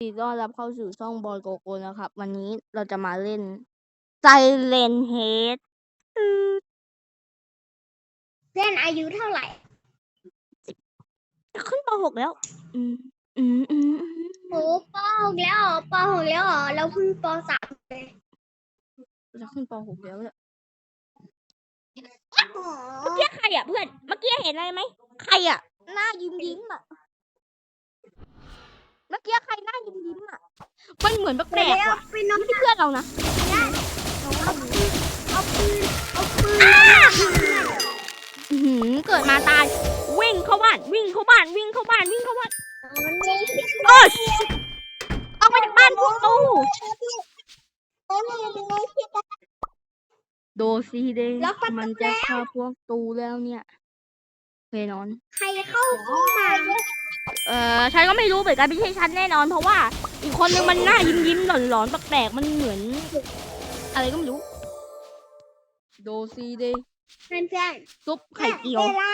ดีต้อนรับเข้าสู่ช่องบอยโกโก้นะครับ วันนี้เราจะมาเล่นไซเลนเฮดเล่นอายุเท่าไหร่จะขึ้นป .6 แล้ว อืมอืมอืมอืมโอ้ปหกแล้วเหรอปหกแล้วเหรอเราเพิ่งปสามเลยจะขึ้นป .6 แล้วเนี่ยอ๋อเมื่อกี้ใครอะเพื่อน เมื่อกี้เห็นอะไรไหมใครอะหน้ายิ้มยิ้มๆอะเมื่อกี้ใครหน้ายิ้มยิ้มๆอะ มันเหมือนแปไปลกแล้วๆว่ะไปน้องไม่ใช่เพื่อนเรานะ เอาปืนเอาปืนเอาปืนอื้อหือเกิดมาตาย วิ่งเข้าบ้าน วิ่งเข้าบ้าน วิ่งเข้าบ้าน วิ่งเข้าบ้านมันนี่เออออกมาจากบ้านพวกตู้โดซีเดย์มันจะฆ่าพวกตูแล้วเนี่ยเพนอน ใครเข้าห้องมา เออฉันก็ไม่รู้เหมือนกันไม่ใช่ฉันแน่นอน เพราะว่าอีกคนนึงมันหน้ายิ้มยิ้มๆหลอนหลอนๆแปลกๆมันเหมือน อะไรก็ไม่รู้ โดซีเดย์เพื่อนเพื่อนซุปไข่เจียวไปล่า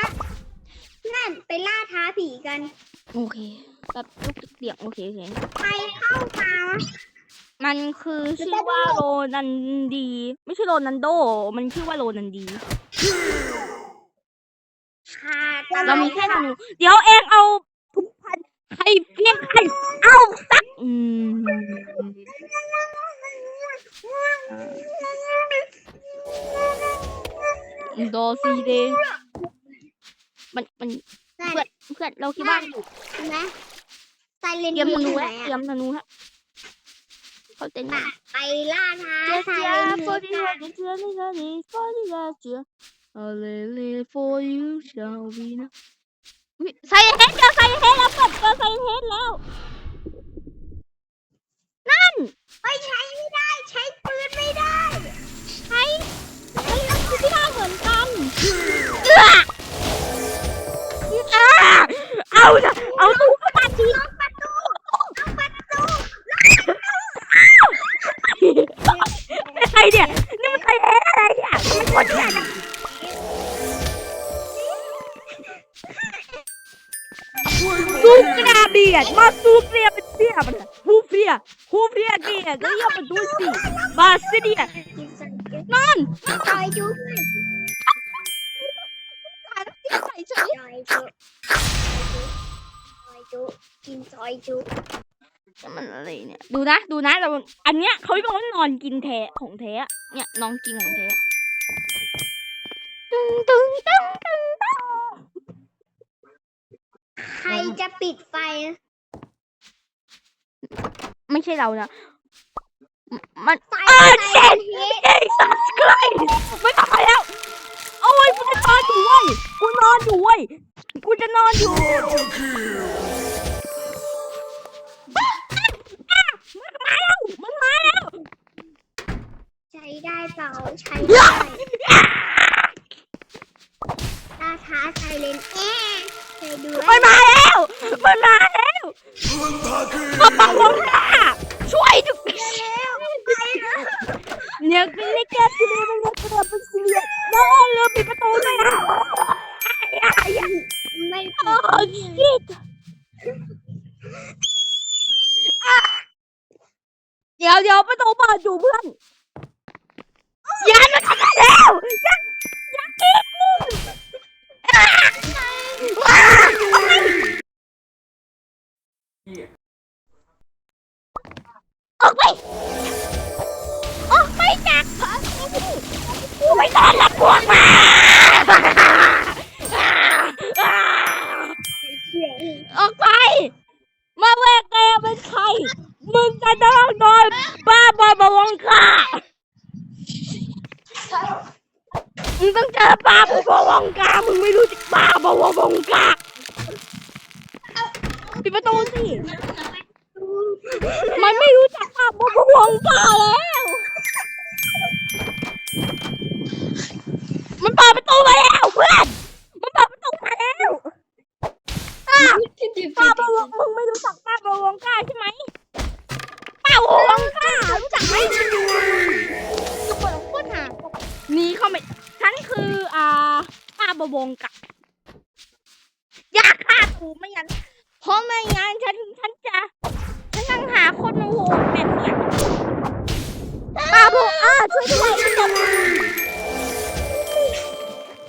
เพื่อนไปล่าท้าผีกัน โอเคแบบลูกเสียงโอเคโอเคใครเข้ามาวะมันคือชื่อว่าโรนันดี ไม่ใช่โรนันโด มันชื่อว่าโรนันดีขาดเรามีแค่ธนูเดี๋ยวเองเอาทุกพัน ใครเพียงใครเอาสักอืมโดซีเดย์มันมันเพื่อนเพื่อนเพื่อนเราคิดว่าใช่ไหมไซเลนเตรียมธนูไหนฮะเตรียอะมธนูฮะเขาเต้นกันไปล่าท้าเจ้าไซเจ้าเลน for เฮ the ด love, จ้านี่จ้านี่ for the love, เจ้า Hallelujah for you shall be now อุ๊ย ใส่เฮดเจอใส่เฮดแล้วเปิดเจอใส่เฮดแล้ว นั่นไม่ใช้ไม่ได้ ใช้ปืนไม่ได้ ใช้ใช้ลักษณะเหมือนกันเอื้ออ่าเอาจะเอาตู้เข้ามาทีล็อกประตูล็อกประตู นดูสิบาสเดียนอนจอยจุ๊บใส่เฉยจอยจุ๊บจอยจุ๊บกินจอยจุ๊บมันอะไรเนี่ย ดูนะ ดูนะเราอันเนี้ยเขาเรียกว่านอนกินแท้ของแท้อะเนี่ยน้องกินของแท้ตึงตึงตึงตึงตึง ใครจะปิดไฟ ไม่ใช่เรานะ มันไฟเออไซเจ็ดเลนเฮดเอ้ยสัสไกลไม่ทำอะไรแล้ว โอ้ยกูจะนอนอยู่เว้ยกูนอนอยู่เว้ยกูจะนอนอยู่อะมันมาแล้วมันมาแล้ว ใช้ได้เปล่าใช้ ไม่โอ้ชิตเดี๋ยวเดี๋ยวประตูเปิดอยู่เพื่อนย่ามันทำแล้วย่าอย่ากินกูอะว้าออกไปออกไปจากพักกูไม่ต้อนรับพวกมา ช่วยด้วย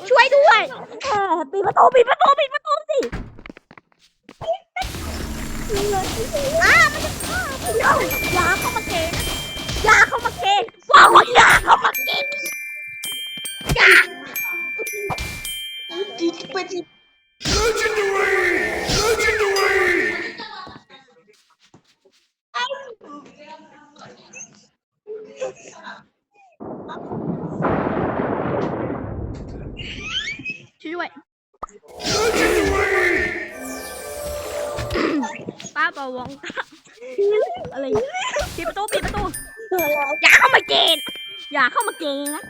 ช่วยด้วยเออปิดประตูปิดประตูปิดประตูสิอ้ามันจะฆ่าเราอย่าเข้ามาเกณฑ์อย่าเข้ามาเกณฑ์บอกว่าอย่าเข้ามาเกณฑ์อย่าช่วยด้ วยป้าปาวองตาอะไรปิดประตูปิดประตูอย่าเข้ามาเกณฑ์อย่าเข้ามาเกณฑ์นะ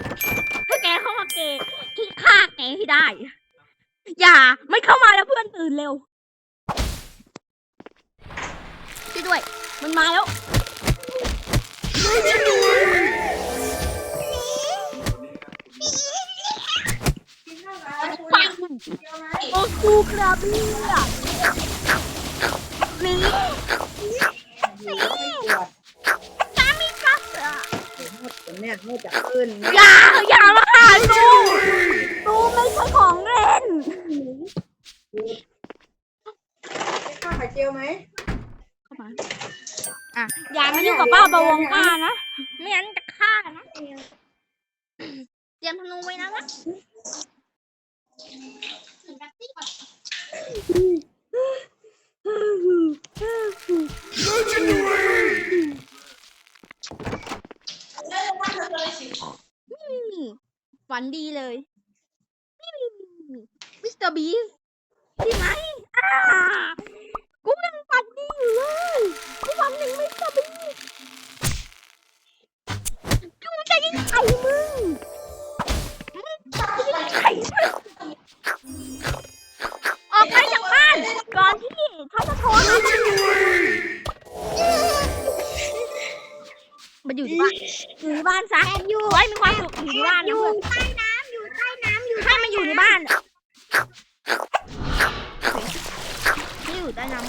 ถ้าแกเข้ามาเกณฑ์ที่ฆ่าแกให้ได้ อย่าไม่เข้ามาแล้วเพื่อนตื่นเร็วช่วยด้วย มันมาแล้ว โอ้กูกระเบี้ยหนีหนีสามีกลับอะเนี่ยไม่จะขึ้นอย่าอย่ามาหาตูตูไม่ใช่ของเล่นข้าวไข่เจียวไหมเข้ามาอะอย่ามายุ่งกับป้าบวงป้านะไม่งั้นจะฆ่านะเตรียมธนูไว้นะนะนี่ ฝันดีเลยมิสเตอร์บีสใช่ไหมอ่ากูยังฝันดีอยู่เลยกูฝันถึงมิสเตอร์บีสกูจะยิงไข่มึง เขาจะโทรหามันมันอยู่ที่บ้านอยู่ที่บ้านซะอยู่ไว้มีความสุขอยู่ที่บ้านอนะยู่เพื่อนใต้น้ำอยู่ใต้น้ำอยู่ให้มันอยู่ในบ้านไม่อยู่ใต้น้ำ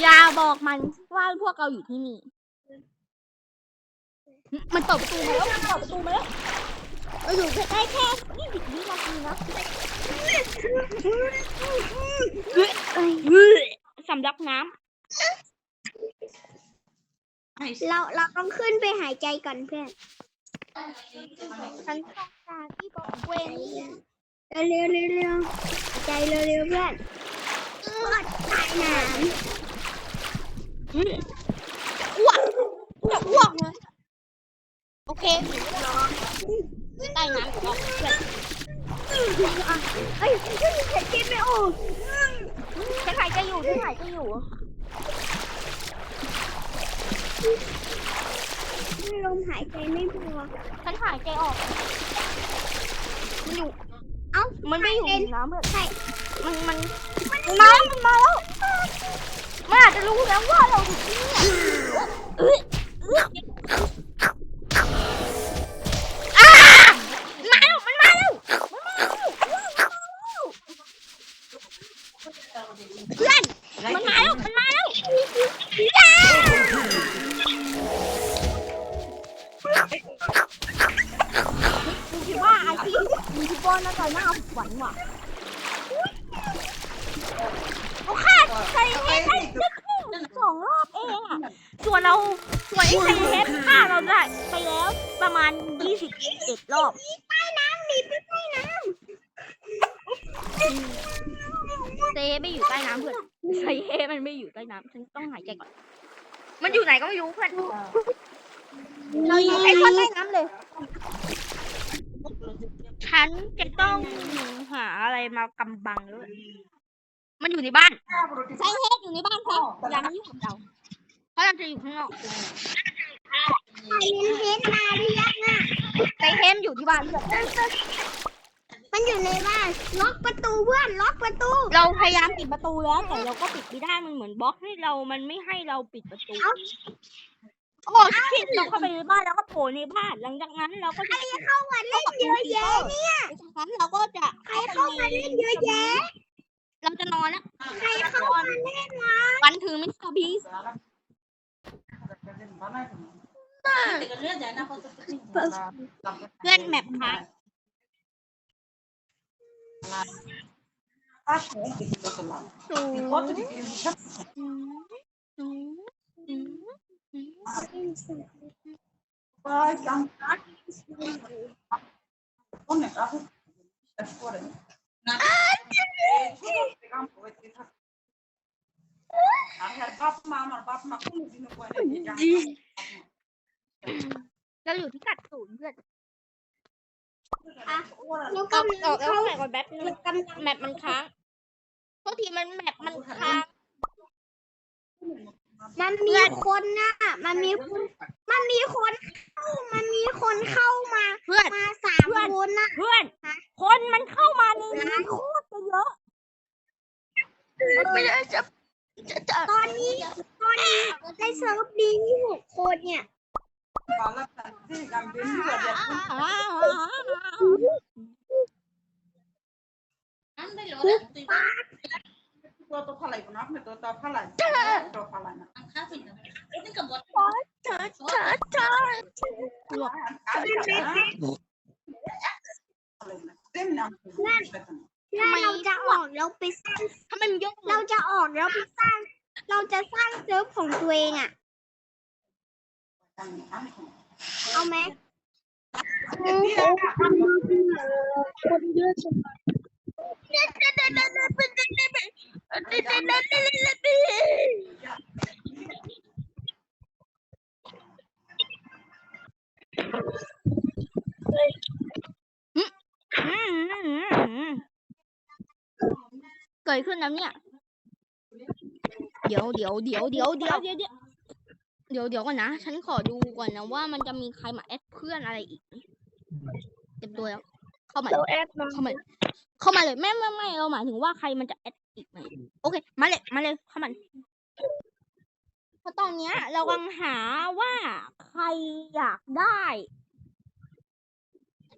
อย่าบอกมันว่าพวกเราอยู่ที่นี่ มันเปิดประตูมาแล้วมันเปิดประตูมาแล้วเราอยู่ใกล้ๆแค่ยี่สิบวินาทีนะ สำลักน้เราเราต้องขึ้นไปหายใจก่อนเพื่อนำฉันต้องการที่บอกเวนเร็วเร็วเร็วหายใจเร็วเร็วเพื่อนใต้น้อ้วกจะอ้วกเลยโอเครอใต้น้ำก่อนเพื่อนำ เฮ้ยหายใจไม่ออกฉันหายใจอยู่ฉันหายใจอยู่ลมหายใจไม่พอฉันหายใจออก มันอยู่ เอ้า มันไม่อยู่ในน้ำเพื่อใช่ มันมันมันมามันมาแล้วมันอาจจะรู้แล้วว่าเราอยู่ที่นี่ ไม่อยู่ใต้น้ำเพื่อนใช้เทปมันไม่อยู่ใต้น้ำฉันต้องหายใจก่อน มันอยู่ไหนก็ไม่รู้เพื่อนเราอยู่ไอ้คนใต้น้ำเลย ฉันจะต้องหาอะไรมากำบังด้วย มันอยู่ในบ้านใช้เทปอยู่ในบ้านแทนอย่ามายุ่งกับเราเพราะเราจะอยู่ข้างนอกำไอเลนเฮดมาหรือยังอะใช้เทปอยู่ที่บ้านเพื่อน มันอยู่ในบ้าน ล็อกประตูเพื่อน ล็อกประตู เราพยายามปิดประตูแล้วแต่เราก็ปิดไม่ได้ มันเหมือนบล็อกให้เรา มันไม่ให้เราปิดประตู โอ้ชิดเราเข้าไปในบ้านแล้วก็โผล่ในบ้าน หลังจากนั้นเราก็จะเข้ามาเล่นเยอะแยะเนี่ย หลังจากนั้นเราก็จะใครเข้ามาเล่นเยอะแยะ เราจะนอนแล้ว ใครเข้ามาเล่นวะวันถือมิสเตอร์บีส เพื่อนแมปค้าง Hashtag this is not allowed. Because it is Like I'm practicing opponent, I hope that's for it. Đã lửa cái cặt tổn rồi. อยู่ที่กัดศูนย์เพื่อนเราออกกำอลัองกแล้วเข้าแมปก่อนแป๊บนึงเรากำลังแมปมันค้างพวกทีมันแมปมันค้างมันมีคนน่ะ มันมีคน มันมีคนเข้า มันมีคนเข้ามาเพื่อนมาสามคนน่ะ เพื่อน คนมันเข้ามาในนี้โคตรจะเยอะตอนนี้ ตอนนี้ในเซิร์ฟนี้มีหกคนเนี่ย นั่นเราจะออกแล้วไปสร้างถ้ามันยกเราจะออกแล้วไปสร้าง เราจะสร้างเซิร์ฟของตัวเองอะ Ông em. cười khôn lắm nhỉ điếu điếu điếu điếu điếu điếu điếu ดี๋ยวเดี๋ยวก่อนนะ ฉันขอดูก่อนนะว่ามันจะมีใครมาแอดเพื่อนอะไรอีกเต็มตัวแล้ว เข้ามาเข้ามาเข้ามาเลยไม่ไม่ไม่เราหมายถึงว่าใครมันจะแอดอีกไหมโอเค มาเลยมาเลยเข้ามาเพราะตอนเนี้ย เรากำลังหาว่าใครอยากได้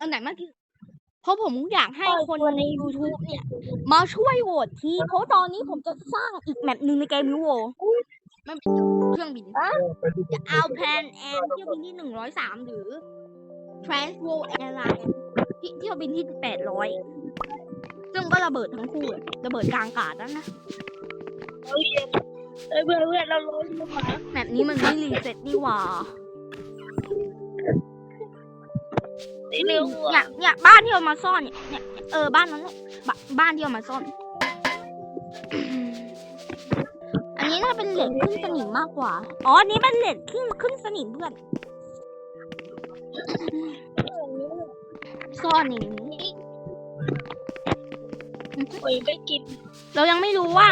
อันไหนมากที่เพราะผมอยากให้คนใน YouTube เนี่ย มาช่วยโหวตทีเพราะตอนนี้ผมจะสร้างอีกแมปหนึ่งในเกมนี้โว มันเป็นเครื่องบิน จะเอาแพนแอนเที่ยวบินที่หนึ่งร้อยสามหรือ Trans World Airline ที่เที่ยวบินที่แปดร้อยซึ่งก็ระเบิดทั้งคู่เลยระเบิดกลางอากาศนั่นนะเอ้ยเพื่อนเพื่อนเราลงมาแมปนี้มันไม่รีเซ็ตนี่หว่าเร็วเนี่ยเนี่ยบ้านที่เอามาซ่อนเนี่ยเนี่ยเออบ้านนั้นแหละบบ้านที่เอามาซ่อน อันนี้น่าเป็นเหล็กขึ้นสนิมมากกว่า อ๋ออันนี้เป็นเหล็กขึ้นขึ้นสนิมเพื่อน ซ่อนอย่างนี้ โอ้ยไปกินเรายังไม่รู้ว่า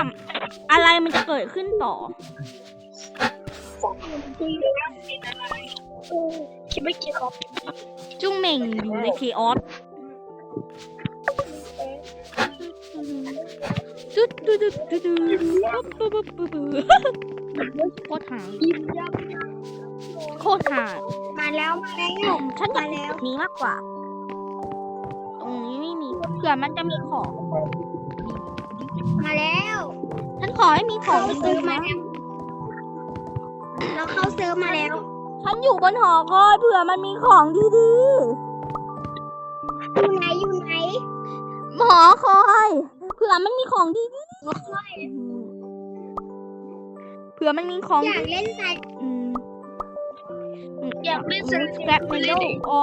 อะไรมันจะเกิดขึ้นต่อคุยแล้วกินอะไรเออคิดไม่กินหรอกจุ้งเหม่งอยู่ในเคออส ดจุดจุดจุดจุดปุ๊บปุ๊บปุ๊บปุ๊บโคตรหากินยังโคตรหามาแล้วมาแล้วฉันอยากมาแล้วนี้มากกว่า ตรงนี้ไม่มีเผื่อมันจะมีของ มาแล้ว ฉันขอให้มีของเข้าดีเซิร์ฟๆมาแล้วเราเข้าเซิร์ฟมาแล้ว ฉันอยู่บนหอคอยเผื่อมันมีของดีอยู่ไหนอยู่ไหนหอคอยเผื่อมันมีของดีๆ เผื่อมันมีของอยาดีกเล่นสายอืมอยากเล่นสายแกร็บเมโลอ๋อ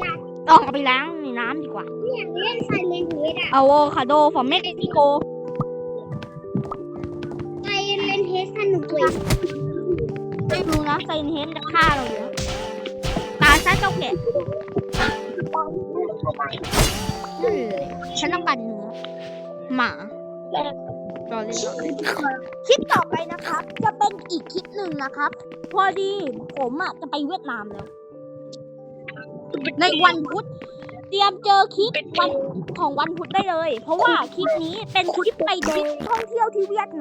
อยากต้องเอาไปล้างในน้ำดีกว่า อยากเล่นสายเลนเฮดอะอะโวคาโดฟอร์เม็กซิโกไซเลนเฮดสนุกเลยไม่รู้นะไซนเฮนจะฆ่าเราอยู่นะตาซะเจ้าแกะนั่นเลยฉันต้องการเนื้อหมา รอเล่นรอเล่นคลิปต่อไปนะครับ จะเป็นอีกคลิปหนึ่งนะครับ พอดีผมอะจะไปเวียดนามแล้ว ในวันพุธเตรียมเจอคลิปวันของวันพุธได้เลย เพราะว่าคลิปนี้เป็นคลิปไปทริปท่องเที่ยวที่เวียดนาม